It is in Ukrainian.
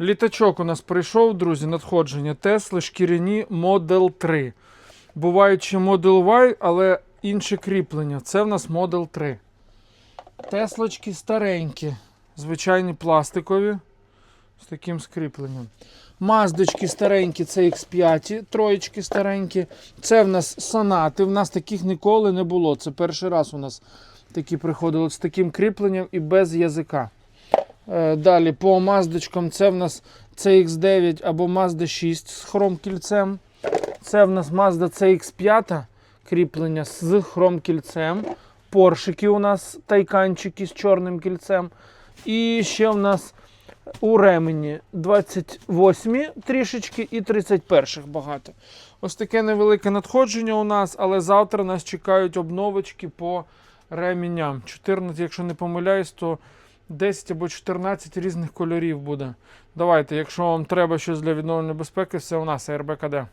Літачок у нас прийшов, друзі, надходження Тесли шкіряні Model 3. Бувають ще Model Y, але інше кріплення. Це в нас Model 3. Теслочки старенькі, звичайні пластикові з таким скріпленням. Маздочки старенькі, це X5, троєчки старенькі. Це в нас сонати. В нас таких ніколи не було. Це перший раз у нас такі приходили з таким кріпленням і без язика. Е, Далі по маздочкам це в нас CX9 або Mazda 6 з хромкільцем. Це в нас Mazda CX5 кріплення з хромкільцем. Поршики у нас тайканчики з чорним кільцем. І ще в нас у ремені 28 трішечки і 31 багато. Ось таке невелике надходження у нас, але завтра нас чекають обновочки по реміням. 14, якщо не помиляюсь, то 10 або 14 різних кольорів буде. Давайте, якщо вам треба щось для відновлення безпеки, все у нас РБКД.